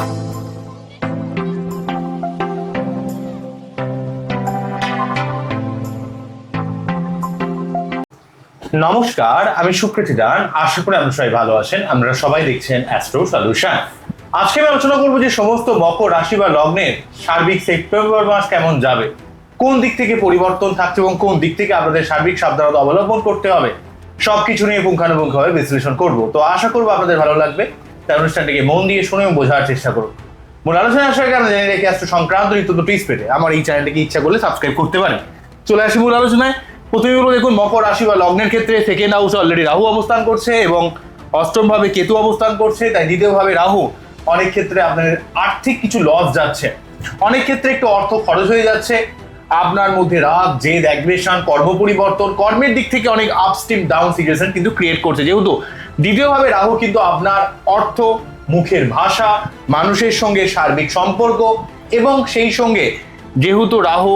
নমস্কার, আমি সুকৃতি দান। আশা করি আপনারা সবাই ভালো আছেন। আমরা সবাই দেখছেন অ্যাস্ট্রো সলিউশন আজকে আমি আলোচনা করব যে সমস্ত মকর রাশি বা লগ্নের সার্বিক সেপ্টেম্বর মাস কেমন যাবে, কোন দিক থেকে পরিবর্তন থাকছে এবং কোন দিক থেকে আপনাদের সার্বিক সাবধানতা অবলম্বন করতে হবে, সবকিছু নিয়ে পুঙ্খানুপুঙ্খভাবে বিশ্লেষণ করব। তো আশা করব আপনাদের ভালো লাগবে। তাই অনুষ্ঠানটিকে মন দিয়ে শুনে বোঝার চেষ্টা করুন। মূল আলোচনা আসার কারণে জেনে রেখে অ্যাস্ট্রো সংক্রান্ত নিত্য টিপস পেতে। আমার এই চ্যানেলটিকে ইচ্ছা করলে সাবস্ক্রাইব করতে পারেন। চলে আসি মূল আলোচনায়। প্রথমে বলব দেখুন, মকর রাশি বা লগ্নের ক্ষেত্রে সেকেন্ড হাউসে অলরেডি রাহু অবস্থান করছে এবং অষ্টম ভাবে কেতু অবস্থান করছে, তাই দ্বিতীয় ভাবে রাহু। অনেক ক্ষেত্রে আপনার আর্থিক কিছু লস যাচ্ছে। অনেক ক্ষেত্রে একটু অর্থ খরচ হয়ে যাচ্ছে। আপনার মধ্যে রাগ, জেদ অ্যাগ্রেশন কর্ম পরিবর্তন, কর্মের দিক থেকে অনেক আপস্টিম ডাউন সিচুয়েশন কিন্তু ক্রিয়েট করছে। যেহেতু দ্বিতীয়ভাবে রাহু কিন্তু আপনার অর্থ, মুখের ভাষা, মানুষের সঙ্গে সার্বিক সম্পর্ক এবং সেই সঙ্গে যেহেতু রাহু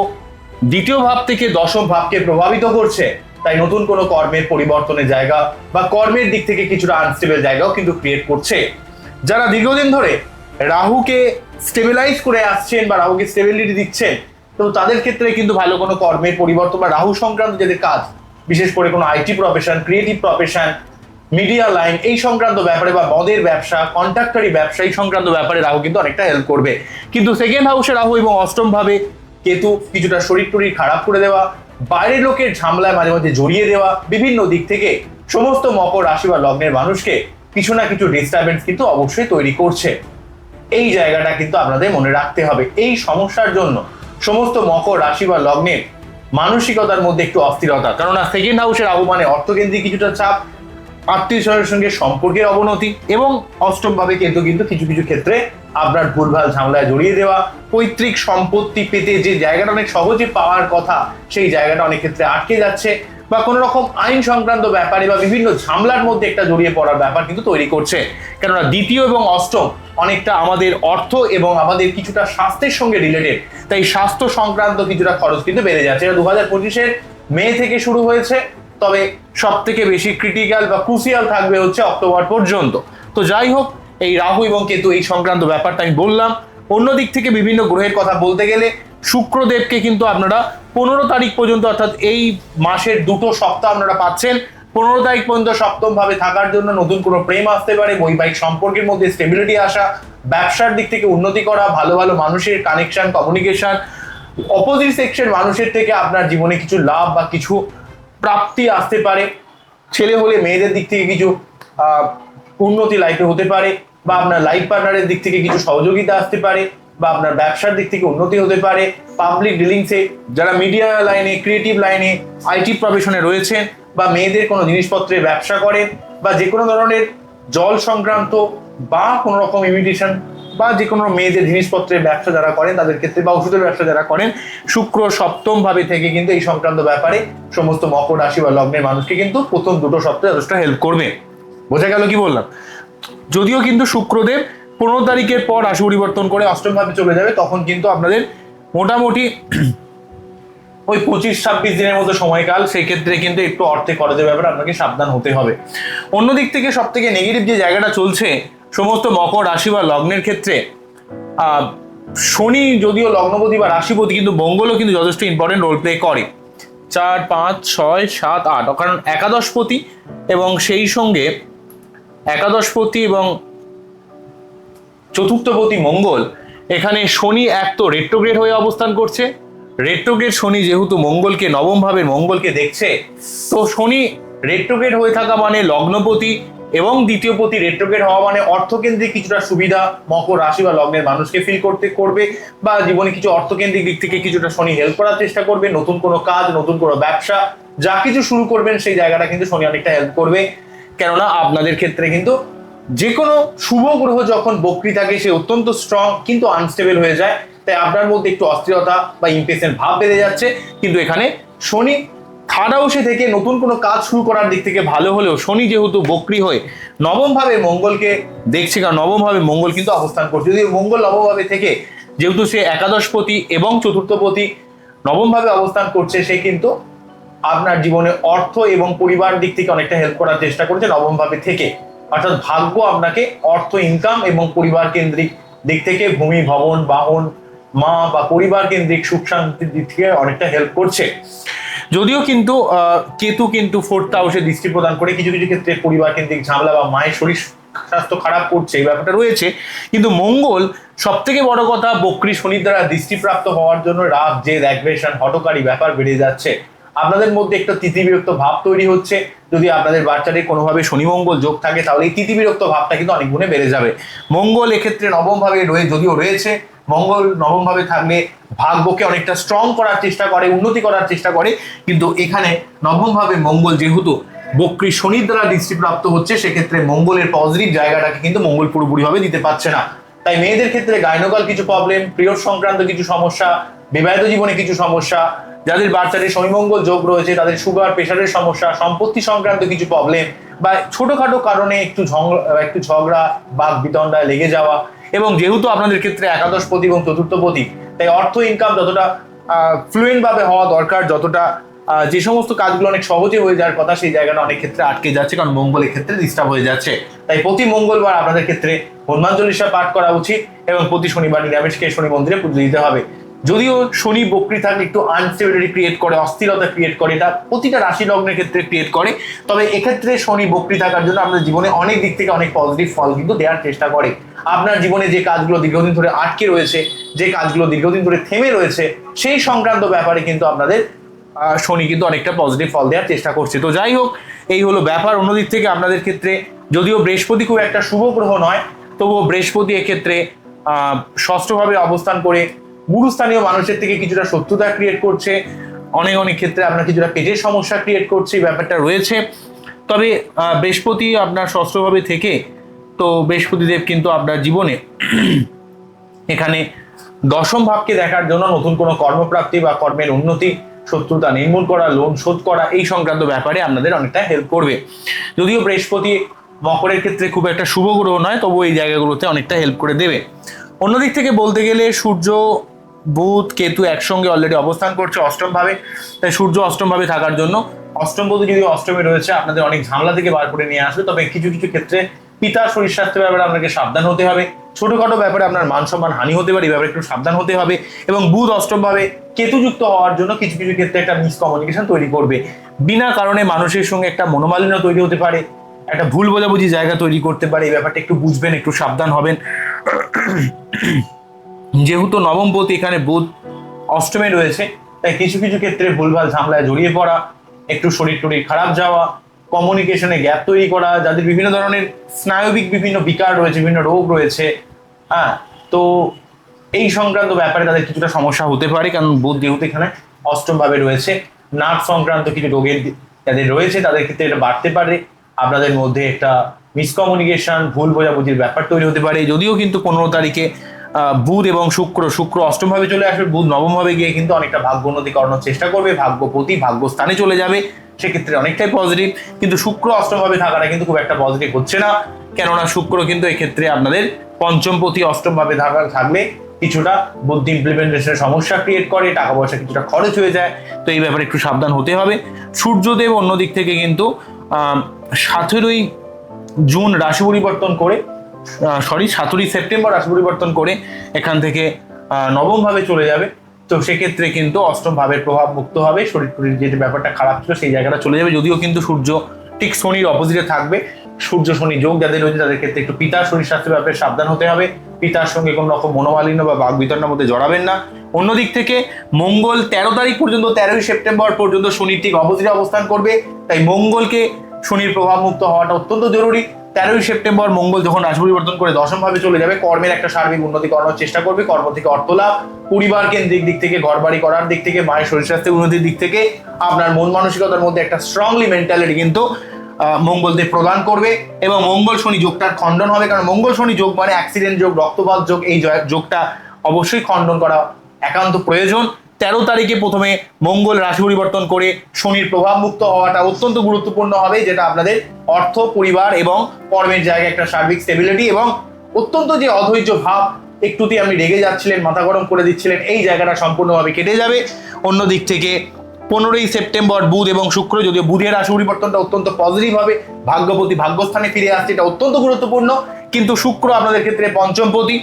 দ্বিতীয় ভাব থেকে দশম ভাবকে প্রভাবিত করছে, তাই নতুন কোনো কর্মের পরিবর্তনের জায়গা বা কর্মের দিক থেকে কিছুটা আনস্টেবল জায়গাও কিন্তু ক্রিয়েট করছে। যারা দীর্ঘদিন ধরে রাহুকে স্টেবিলাইজ করে আসছেন বা রাহুকে স্টেবিলিটি দিচ্ছেন, তো তাদের ক্ষেত্রে কিন্তু ভালো কোনো কর্মের পরিবর্তন বা রাহু সংক্রান্ত যাদের কাজ, বিশেষ করে কোনো IT profession creative profession media line এই সংক্রান্ত ব্যাপারে বা মদের ব্যবসা কন্ট্রাক্টরি ব্যবসা এই সংক্রান্ত ব্যাপারে রাহু কিন্তু অনেকটা হেল্প করবে। কিন্তু সেকেন্ড হাউসে রাহু এবং অষ্টম ভাবে কেতু কিছুটা শরীর টরীর খারাপ করে দেওয়া, বাইরের লোকের ঝামেলায় মাঝে মাঝে জড়িয়ে দেওয়া, বিভিন্ন দিক থেকে সমস্ত মকর রাশি বা লগ্নের মানুষকে কিছু না কিছু ডিস্টারবেন্স কিন্তু অবশ্যই তৈরি করছে। এই জায়গাটা কিন্তু আপনাদের মনে রাখতে হবে। এই সমস্যার জন্য সমস্ত মকর রাশি বা লগ্নের মানসিকতার মধ্যে একটু অস্থিরতা। কেননা সেকেন্ড হাউসের আহ্বানে অর্থকেন্দ্রিক কিছুটা চাপ আত্মীয় স্বজনের সঙ্গে সম্পর্কের অবনতি এবং অষ্টম ভাবে কিন্তু কিন্তু কিছু কিছু ক্ষেত্রে আপনার ভুলভাল ঝামেলায় জড়িয়ে দেওয়া, পৈতৃক সম্পত্তি পেতে যে জায়গাটা অনেক সহজে পাওয়ার কথা, সেই জায়গাটা অনেক ক্ষেত্রে আটকে যাচ্ছে বা কোনো রকম আইন সংক্রান্ত ব্যাপারে বা বিভিন্ন ঝামেলার মধ্যে একটা জড়িয়ে পড়ার ব্যাপার কিন্তু তৈরি করছে। কেননা দ্বিতীয় এবং অষ্টম অনেকটা আমাদের অর্থ এবং আমাদের কিছুটা স্বাস্থ্যের সঙ্গে রিলেটেড তাই স্বাস্থ্য সংক্রান্ত কিছুটা খরচ কিন্তু বেড়ে যাচ্ছে। এটা দু হাজার পঁচিশের মে থেকে শুরু হয়েছে। তবে সব থেকে বেশি ক্রিটিক্যাল বা ক্রুসিয়াল থাকবে হচ্ছে অক্টোবর পর্যন্ত। তো যাই হোক, এই রাহু এবং কেতু এই সংক্রান্ত ব্যাপারটা আমি বললাম। অন্য দিক থেকে বিভিন্ন গ্রহের কথা বলতে গেলে শুক্রদেবকে কিন্তু আপনারা পনেরো তারিখ পর্যন্ত অর্থাৎ এই মাসের দুটো সপ্তাহ আপনারা পাচ্ছেন। পনেরো তারিখ পর্যন্ত সপ্তম ভাবে থাকার জন্য নতুন কোনো প্রেম আসতে পারে, বৈবাহিক সম্পর্কের মধ্যে স্টেবিলিটি আসা, ব্যবসার দিক থেকে উন্নতি করা, ভালো ভালো মানুষের কানেকশন কমিউনিকেশন অপোজিট সেকশন মানুষের থেকে আপনার জীবনে কিছু লাভ বা কিছু প্রাপ্তি আসতে পারে। ছেলে হলে মেয়েদের দিক থেকে কিছু উন্নতি লাইফে হতে পারে বা আপনার লাইফ পার্টনারের দিক থেকে কিছু সহযোগিতা আসতে পারে বা আপনার ব্যবসার দিক থেকে উন্নতি হতে পারে। পাবলিক ডিলিংসে যারা মিডিয়া লাইনে ক্রিয়েটিভ লাইনে আইটি প্রফেশনে রয়েছেন বা মেয়েদের কোনো জিনিসপত্রের ব্যবসা করেন বা যে কোনো ধরনের জল সংক্রান্ত বা কোনো রকম ইমিটেশন বা যে কোনো মেয়েদের জিনিসপত্রের ব্যবসা যারা করেন, তাদের ক্ষেত্রে বা ওষুধের ব্যবসা যারা করেন, শুক্র সপ্তম ভাবে থেকে কিন্তু এই সংক্রান্ত ব্যাপারে সমস্ত মকর রাশি বা লগ্নের মানুষকে কিন্তু প্রথম দুটো সপ্তাহে যথেষ্ট হেল্প করবে। বোঝা গেল কি বললাম? যদিও কিন্তু শুক্রদেব পনেরো তারিখের পর রাশি পরিবর্তন করে অষ্টম ভাবে চলে যাবে, তখন কিন্তু আপনাদের মোটামুটি ওই পঁচিশ ছাব্বিশ দিনের মতো সময়কাল সেই ক্ষেত্রে কিন্তু একটু অর্থে খরচের ব্যাপারে আপনাকে সাবধান হতে হবে। অন্যদিক থেকে সব থেকে নেগেটিভ যে জায়গাটা চলছে সমস্ত মকর রাশি বা লগ্নের ক্ষেত্রে শনি যদিও লগ্নপতি বা রাশিপতি, কিন্তু মঙ্গলও কিন্তু যথেষ্ট ইম্পর্টেন্ট রোল প্লে করে। চার, পাঁচ, ছয়, সাত, আট, কারণ একাদশপতি এবং সেই সঙ্গে একাদশপতি এবং চতুর্থপতি মঙ্গল, এখানে শনি এক তো রেট্রোগ্রেড হয়ে অবস্থান করছে। রেট্রোগ্রেড শনি যেহেতু মঙ্গলকে নবমভাবে মঙ্গলকে দেখছে, তো শনি রেট্রোগ্রেড হয়ে থাকা মানে লগ্নপতি এবং দ্বিতীয় পতি রেট্রোগ্রেড হওয়া মানে অর্থকেন্দ্রিক কিছুটা সুবিধা, মকর রাশি বা লগ্নের মানুষকে ফিল করতে করবে বা জীবনে কিছু অর্থকেন্দ্রিক দিক থেকে কিছুটা শনি হেল্প করার চেষ্টা করবে, নতুন কোনো কাজ, নতুন কোনো ব্যবসা, যা কিছু শুরু করবেন সেই জায়গাটা কিন্তু শনি অনেকটা হেল্প করবে। কেননা আপনাদের ক্ষেত্রে কিন্তু যে কোনো শুভ গ্রহ যখন বক্রি থাকে, সে অত্যন্ত স্ট্রং কিন্তু আনস্টেবল হয়ে যায়। তাই আপনার মধ্যে একটু অস্থিরতা বা ইম্পেশেন্ট ভাব বেড়ে যাচ্ছে। কিন্তু এখানে শনি হাউসে থেকে নতুন কোনো কাজ শুরু করার দিক থেকে ভালো হলেও শনি যেহেতু বক্রি হয়ে নবমভাবে মঙ্গলকে দেখছে, কারণ নবমভাবে মঙ্গল কিন্তু অবস্থান করছে। যদি মঙ্গল নবম ভাবে থেকে যেহেতু সে একাদশপতি এবং চতুর্থপতি নবম ভাবে অবস্থান করছে, সে কিন্তু আপনার জীবনে অর্থ এবং পরিবার দিক থেকে অনেকটা হেল্প করার চেষ্টা করছে নবমভাবে থেকে। অর্থাৎ ভাগ্য আপনাকে অর্থ ইনকাম এবং পরিবার কেন্দ্রিক দিক থেকে ভূমি, ভবন, বাহন, মা বা পরিবার কেন্দ্রিক সুখ শান্তির দিক থেকে অনেকটা হেল্প করছে। যদিও কিন্তু কেতু কিন্তু ফোর্থ হাউসে দৃষ্টি প্রদান করে কিছু কিছু ক্ষেত্রে পরিবার কেন্দ্রিক ঝামেলা বা মায়ের শরীর স্বাস্থ্য খারাপ করছে, এই ব্যাপারটা রয়েছে। কিন্তু মঙ্গল সব থেকে বড় কথা, বক্রী শনির দ্বারা দৃষ্টিপ্রাপ্ত হওয়ার জন্য রাগ, জেদ অ্যাগ্রেশন হটকারী ব্যাপার বেড়ে যাচ্ছে। আপনাদের মধ্যে একটা তিতিবিরক্ত ভাব তৈরি হচ্ছে। যদি আপনাদের বাচ্চাদের কোনোভাবে শনি মঙ্গল যোগ থাকে, তাহলে এই তিতিবিরক্ত ভাবটা কিন্তু অনেক গুণে বেড়ে যাবে। মঙ্গল এক্ষেত্রে নবমভাবে রয়ে, যদিও রয়েছে, মঙ্গল নবমভাবে থাকলে ভাগ্যকে অনেকটা স্ট্রং করার চেষ্টা করে, উন্নতি করার চেষ্টা করে। কিন্তু এখানে নবমভাবে মঙ্গল যেহেতু বক্রী শনির দ্বারা দৃষ্টিপ্রাপ্ত হচ্ছে, সেক্ষেত্রে মঙ্গলের পজিটিভ জায়গাটাকে কিন্তু মঙ্গল পুরোপুরিভাবে দিতে পারছে না। তাই মেয়েদের ক্ষেত্রে গাইনোকাল কিছু প্রবলেম প্রিয় সংক্রান্ত কিছু সমস্যা, বিবাহিত জীবনে কিছু সমস্যা, যাদের বাচ্চাদের শনিমঙ্গল যোগ রয়েছে, তাদের সুগার প্রেশারের সমস্যা, সম্পত্তি সংক্রান্ত কিছু প্রবলেম বা ছোটোখাটো কারণে একটু ঝগড়া একটু ঝগড়া বাঘ বিতণ্ডায় লেগে যাওয়া এবং যেহেতু আপনাদের ক্ষেত্রে একাদশপতি এবং চতুর্থপতি তাই অর্থ ইনকাম যতটা ফ্লুয়েন্ট ভাবে হওয়া দরকার, যতটা যে সমস্ত কাজগুলো অনেক সহজে হয়ে যাওয়ার কথা, সেই জায়গাটা অনেক ক্ষেত্রে আটকে যাচ্ছে, কারণ মঙ্গলের ক্ষেত্রে ডিস্টার্ব হয়ে যাচ্ছে। তাই প্রতি মঙ্গলবার আপনাদের ক্ষেত্রে হনুমান চল্লিশা পাঠ করা উচিত এবং প্রতি শনিবার নিরামিষকে শনি মন্দিরে পুজো দিতে হবে। যদিও শনি বক্রি থাকলে একটু আনস্টেবিলিটি ক্রিয়েট করে, অস্থিরতা ক্রিয়েট করে, এটা প্রতিটা রাশি লগ্নের ক্ষেত্রে ক্রিয়েট করে, তবে এক্ষেত্রে শনি বক্রি থাকার জন্য আপনার জীবনে অনেক দিক থেকে অনেক পজিটিভ ফল কিন্তু দেওয়ার চেষ্টা করে। আপনার জীবনে যে কাজগুলো দীর্ঘদিন ধরে আটকে রয়েছে, যে কাজগুলো দীর্ঘদিন ধরে থেমে রয়েছে, সেই সংক্রান্ত ব্যাপারে কিন্তু আপনাদের শনি কিন্তু অনেকটা পজিটিভ ফল দেওয়ার চেষ্টা করছে। তো যাই হোক, এই হলো ব্যাপার। অন্যদিক থেকে আপনাদের ক্ষেত্রে, যদিও বৃহস্পতি খুব একটা শুভ গ্রহ নয়, তবুও বৃহস্পতি এক্ষেত্রে ষষ্ঠভাবে অবস্থান করে গুরুস্থানীয় মানুষের থেকে কিছুটা শত্রুতা ক্রিয়েট করছে। অনেক অনেক ক্ষেত্রে আপনার কিছুটা পেটের সমস্যা ক্রিয়েট করছে, এই ব্যাপারটা রয়েছে। তবে বৃহস্পতি আপনার ষষ্ঠভাবে থেকে, তো বৃহস্পতিদেব কিন্তু আপনার জীবনে এখানে দশম ভাবকে দেখার জন্য নতুন কোনো কর্মপ্রাপ্তি বা কর্মের উন্নতি, শত্রুতা নির্মূল করা লোন শোধ করা, এই সংক্রান্ত ব্যাপারে আপনাদের অনেকটা হেল্প করবে। যদিও বৃহস্পতি মকরের ক্ষেত্রে খুব একটা শুভ গ্রহ নয় তবু এই জায়গাগুলোতে অনেকটা হেল্প করে দেবে। অন্যদিক থেকে বলতে গেলে সূর্য বুধ, কেতু একসঙ্গে অলরেডি অবস্থান করছে অষ্টম ভাবে তাই সূর্য অষ্টম ভাবে থাকার জন্য অষ্টম বুধ যদি অষ্টমে রয়েছে, আপনাদের অনেক ঝামেলা থেকে বার করে নিয়ে আসবে। তবে কিছু কিছু ক্ষেত্রে পিতার শরীর স্বাস্থ্যের ব্যাপারে আপনাকে সাবধান হতে হবে। ছোটখাটো ব্যাপারে আপনার মান সম্মান হানি হতে পারে, এই ব্যাপারে একটু সাবধান হতে হবে। এবং বুধ অষ্টম ভাবে কেতুযুক্ত হওয়ার জন্য কিছু কিছু ক্ষেত্রে একটা মিসকমিউনিকেশন তৈরি করবে। বিনা কারণে মানুষের সঙ্গে একটা মনোমালিন্য তৈরি হতে পারে, একটা ভুল বোঝাবুঝি জায়গা তৈরি করতে পারে, এই ব্যাপারটা একটু বুঝবেন, একটু সাবধান হবেন। যেহেতু নবমপতি এখানে বুধ অষ্টমে রয়েছে, তাই কিছু কিছু ক্ষেত্রে ভুলভাল ঝামেলায় জড়িয়ে পড়া, একটু শরীর টরীর খারাপ যাওয়া কমিউনিকেশনে গ্যাপ তৈরি করা, যাদের বিভিন্ন ধরনের স্নায়বিক বিভিন্ন বিকার রয়েছে, বিভিন্ন রোগ রয়েছে হ্যাঁ তো এই সংক্রান্ত ব্যাপারে তাদের কিছুটা সমস্যা হতে পারে, কারণ বুধ যেহেতু এখানে অষ্টম ভাবে রয়েছে নার্ভ সংক্রান্ত কিছু রোগের যাদের রয়েছে, তাদের ক্ষেত্রে এটা বাড়তে পারে, আপনাদের মধ্যে একটা মিসকমিউনিকেশন ভুল বোঝাবুঝির ব্যাপার তৈরি হতে পারে, যদিও কিন্তু পনেরো তারিখে বুধ এবং শুক্র শুক্র অষ্টম ভাবে চলে আসবে, বুধ নবম ভাবে গিয়ে কিন্তু অনেকটা ভাগ্য উন্নতি করানোর চেষ্টা করবে ভাগ্যপতি ভাগ্যস্থানে চলে যাবে, সেক্ষেত্রে অনেকটাই পজিটিভ কিন্তু শুক্র অষ্টম ভাবে থাকাটা কিন্তু খুব একটা পজিটিভ হচ্ছে না। কেননা শুক্র কিন্তু এক্ষেত্রে আপনাদের পঞ্চমপতি অষ্টম ভাবে থাকা, থাকলে কিছুটা বুদ্ধি ইমপ্লিমেন্টেশনের সমস্যা ক্রিয়েট করে, টাকা পয়সা কিছুটা খরচ হয়ে যায়। তো এই ব্যাপারে একটু সাবধান হতে হবে। সূর্যদেব অন্যদিক থেকে কিন্তু সতেরোই জুন রাশি পরিবর্তন করে সরি সতেরোই সেপ্টেম্বর রাশি পরিবর্তন করে এখান থেকে আহ, নবম ভাবে চলে যাবে। তো সেক্ষেত্রে কিন্তু অষ্টম ভাবের প্রভাব মুক্ত হবে শরীর টরীর যে ব্যাপারটা খারাপ ছিল সেই জায়গাটা চলে যাবে। যদিও কিন্তু সূর্য ঠিক শনির অপোজিটে থাকবে। সূর্য শনি যোগ যাদের রয়েছে তাদের ক্ষেত্রে একটু পিতার শরীর স্বাস্থ্যের ব্যাপারে সাবধান হতে হবে। পিতার সঙ্গে কোনো রকম মনোমালিন্য বা বাঘ বিতরণের মধ্যে জড়াবেন না। অন্যদিক থেকে মঙ্গল তেরো তারিখ পর্যন্ত তেরোই সেপ্টেম্বর পর্যন্ত শনির ঠিক অপোজিটে অবস্থান করবে। তাই মঙ্গলকে শনির প্রভাব মুক্ত হওয়াটা অত্যন্ত জরুরি। তেরোই সেপ্টেম্বর মঙ্গল যখন রাশি পরিবর্তন করে দশম ভাবে চলে যাবে কর্মের একটা সার্বিক উন্নতি করানোর চেষ্টা করবে কর্ম থেকে অর্থ লাভ পরিবার কেন্দ্রিক দিক থেকে ঘর বাড়ি করার দিক থেকে মায়ের শরীর স্বাস্থ্যের উন্নতির দিক থেকে আপনার মন মানসিকতার মধ্যে একটা স্ট্রংলি মেন্টালিটি কিন্তু আহ, মঙ্গলদেব প্রদান করবে এবং মঙ্গল শনি যোগটার খণ্ডন হবে। কারণ মঙ্গল শনি যোগ মানে অ্যাক্সিডেন্ট যোগ রক্তপাত যোগ এই যোগটা অবশ্যই খণ্ডন করা একান্ত প্রয়োজন। তেরো তারিখে প্রথমে মঙ্গল রাশি পরিবর্তন করে শনির প্রভাব মুক্ত হওয়াটা অত্যন্ত গুরুত্বপূর্ণ হবে, যেটা আপনাদের অর্থ, পরিবার এবং কর্মের জায়গায় একটা সার্বিক স্টেবিলিটি এবং অত্যন্ত যে অধৈর্য ভাব, একটুতেই আপনি রেগে যাচ্ছিলেন, মাথা গরম করে দিচ্ছিলেন, এই জায়গাটা সম্পূর্ণভাবে কেটে যাবে। অন্য দিক থেকে পনেরোই সেপ্টেম্বর বুধ এবং শুক্র, যদিও বুধের রাশি পরিবর্তনটা অত্যন্ত পজিটিভ হবে, ভাগ্যপতি ভাগ্যস্থানে ফিরে আসছে, এটা অত্যন্ত গুরুত্বপূর্ণ। কিন্তু শুক্র আপনাদের ক্ষেত্রে পঞ্চমপতি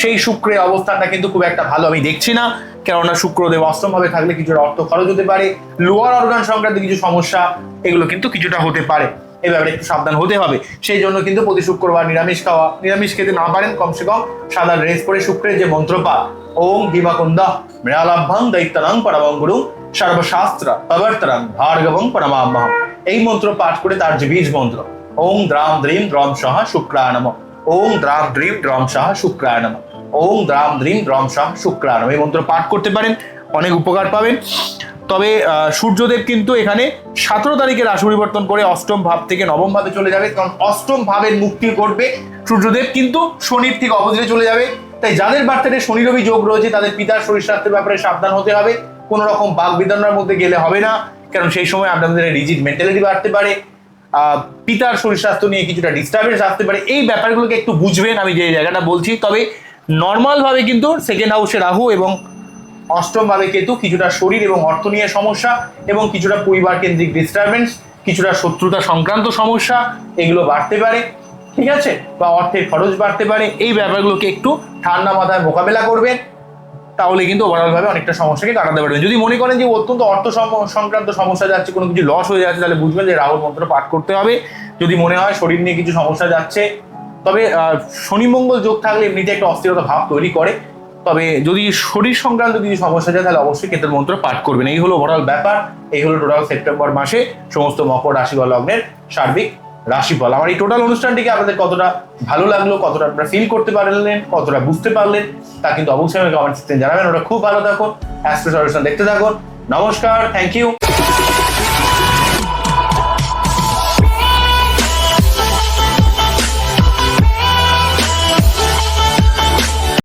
সেই শুক্রের অবস্থানটা কিন্তু খুব একটা ভালো আমি দেখছি না। কেননা শুক্রদেব অষ্টম ভাবে থাকলে কিছুটা অর্থ খরচ হতে পারে লোয়ার অর্গান সংক্রান্ত কিছু সমস্যা, এগুলো কিন্তু কিছুটা হতে পারে। এই ব্যাপারে একটু সাবধান হতে হবে। সেই জন্য কিন্তু প্রতি শুক্রবার নিরামিষ খাওয়া, নিরামিষ খেতে না পারেন কমসে কম সাদা ড্রেস পরে শুক্রের যে মন্ত্রপাঠ, ওম হিমাকুন্দা মৃণালাভ্যাং দৈত্যানাং পরমং গুরু সর্বশাস্ত্র প্রবর্তনং ভার্গবং পরমাম্মহম এই মন্ত্র পাঠ করে তার যে বীজ মন্ত্র, ওম দ্রাম দ্রিম দ্রম সহ শুক্রানম ওম দ্রাম দ্রিম দ্রম সহ শুক্রানম ওম দ্রাম দ্রিম দ্রম সহ শুক্রানম এই মন্ত্র পাঠ করতে পারেন, অনেক উপকার পাবেন। তবে সূর্যদেব কিন্তু এখানে সতেরো তারিখে রাশি পরিবর্তন করে অষ্টম ভাব থেকে নবম ভাবে চলে যাবে, কারণ অষ্টম ভাবের মুক্তি করবে সূর্যদেব, কিন্তু শনির থেকে অপোজিটে চলে যাবে। তাই যাদের বার্থডে শনি রবি যোগ রয়েছে, তাদের পিতার শরীর স্বাস্থ্যের ব্যাপারে সাবধান হতে হবে। কোনো রকম বাক বিধানার মধ্যে গেলে হবে না, কারণ সেই সময় আপনাদের রিজিড মেন্টালিটি বাড়তে পারে। পিতার শরীর স্বাস্থ্য নিয়ে কিছুটা ডিস্টারবেন্স আসতে পারে। এই ব্যাপারগুলোকে একটু বুঝবেন, আমি যে জায়গাটা বলছি। তবে নর্মাল ভাবে কিন্তু সেকেন্ড হাউসে রাহু এবং অষ্টম ভাবে কেতু কিছুটা শরীর এবং অর্থ নিয়ে সমস্যা এবং কিছুটা পরিবার কেন্দ্রিক ডিস্টারবেন্স কিছুটা শত্রুতা সংক্রান্ত সমস্যা, এগুলো বাড়তে পারে, ঠিক আছে? বা অর্থের খরচ বাড়তে পারে। এই ব্যাপারগুলোকে একটু ঠান্ডা মাথায় মোকাবেলা করবেন, তাহলে কিন্তু ওভারঅল ভাবে অনেকটা সমস্যাকে কাটাতে পারবেন। যদি মনে করেন যে অত্যন্ত অর্থ সংক্রান্ত সমস্যা যাচ্ছে, কোনো কিছু লস হয়ে যাচ্ছে, তাহলে বুঝবেন যে রাহুল মন্ত্র পাঠ করতে হবে। যদি মনে হয় শরীর নিয়ে কিছু সমস্যা যাচ্ছে তবে শনি মঙ্গল যোগ থাকলে এমনিতে একটা অস্থিরতা ভাব তৈরি করে। তবে যদি শরীর সংক্রান্ত কিছু সমস্যা যায়, তাহলে অবশ্যই কেতুর মন্ত্র পাঠ করবেন। এই হলো ওভারঅল ব্যাপার। এই হলো টোটাল সেপ্টেম্বর মাসে সমস্ত মকর রাশি বা লগ্নের সার্বিক রাশিফল। আমার এই টোটাল অনুষ্ঠানটিকে আপনাদের কতটা ভালো লাগল, কতটা আপনারা ফিল করতে পারলেন, কতটা বুঝতে পারলেন, তা কিন্তু অবশ্যই আমাকে কমেন্ট সেকশনে জানাবেন। ওটা খুব ভালো থাকুন অ্যাস্ট্রো সলিউশন দেখতে থাকুন নমস্কার থ্যাংক ইউ